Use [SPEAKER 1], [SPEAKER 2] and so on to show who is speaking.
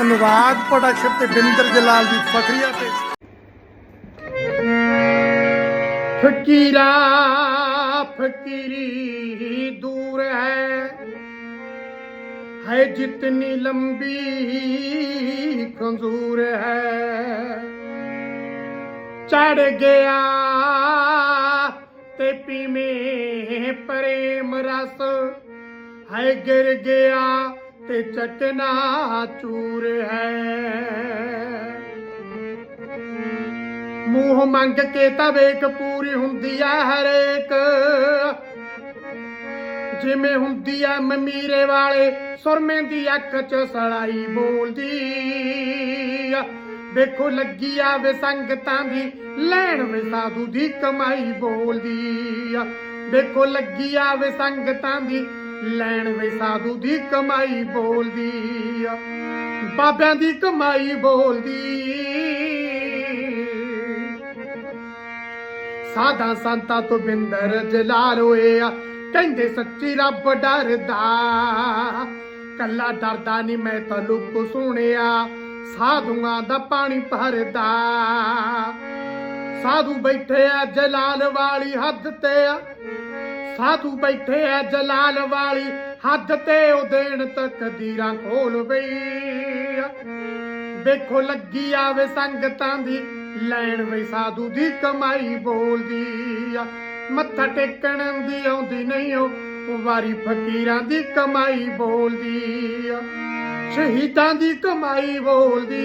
[SPEAKER 1] Anurag production ਤੇ ਬਿੰਦਰ ਜਲਾਲ ਦੀ ਫਖਰੀਆ ਤੇ। ਫਕੀਰਾ, ਫਕੀਰੀ ਦੂਰ ਹੈ। ਹੈ ਜਿਤਨੀ ਲੰਬੀ ਖੰਜੂਰ ਹੈ। ਚੜ ਗਿਆ ਤੇ ਪੀਵੇਂ ਪ੍ਰੇਮ ਰਸ। ਹੈ ਗਿਰ ਗਿਆ ਤੇ ਚਕਨਾ ਚੂਰ ਹੈ। ਮੂੰਹ ਮੰਗ ਕੇ ਤਾਂ ਵੇਖ ਪੂਰੀ ਹੁੰਦੀ ਆ ਹਰੇਕ। ਜਿਵੇਂ ਹੁੰਦੀ ਆ ਮਮੀਰੇ ਵਾਲੇ, ਸੁਰਮੇ ਦੀ ਅੱਖ 'ਚ ਸੜਾਈ ਬੋਲਦੀ ਆ। ਵੇਖੋ ਲੱਗੀ ਆ ਵੇ ਸੰਗਤਾਂ ਦੀ, ਲੈਣ ਵੇ ਸਾਧੂ ਦੀ ਕਮਾਈ ਬੋਲਦੀ ਆ। ਵੇਖੋ ਲੱਗੀ ਆ ਵੇ ਸੰਗਤਾਂ ਦੀ ਲੈਣ ਵੇ ਸਾਧੂ ਦੀ ਕਮਾਈ ਬੋਲਦੀ ਆ, ਬਾਬਿਆਂ ਦੀ ਕਮਾਈ ਬੋਲਦੀ। ਸਾਧਾ ਸੰਤਾਂ ਤੋਂ ਬਿੰਦਰ ਜਲਾਲ ਹੋਏ ਆ, ਕਹਿੰਦੇ ਸੱਚੀ ਰੱਬ ਡਰਦਾ। ਕੱਲਾ ਡਰਦਾ ਨਹੀਂ ਮੈਂ ਤਾਂ ਲੁਕ ਸੁਣਿਆ ਸਾਧੂਆਂ ਦਾ ਪਾਣੀ ਭਰਦਾ। ਸਾਧੂ ਬੈਠੇ ਆ ਜਲਾਲ ਵਾਲੀ ਹੱਦ ਤੇ ਆ ਸਾਧੂ ਬੈਠੇ ਆ ਜਲਾਲ ਵਾਲੀ, ਹੱਦ ਤੇ ਉਹ ਦੇਣ ਤਕਦੀਰਾਂ ਖੋਲ ਬਈ ਵੇਖੋ ਲੱਗੀ ਆਵੇ ਸੰਗਤਾਂ ਦੀ, ਲੈਣ ਵੇ ਸਾਧੂ ਦੀ ਕਮਾਈ ਬੋਲਦੀ ਆ। ਮੱਥਾ ਟੇਕਣ ਦੀ ਆਉਂਦੀ ਨਹੀਂ ਉਹ ਵਾਰੀ ਫਕੀਰਾਂ ਦੀ ਕਮਾਈ ਬੋਲਦੀ ਆ। ਸ਼ਹੀਦਾਂ ਦੀ ਕਮਾਈ ਬੋਲਦੀ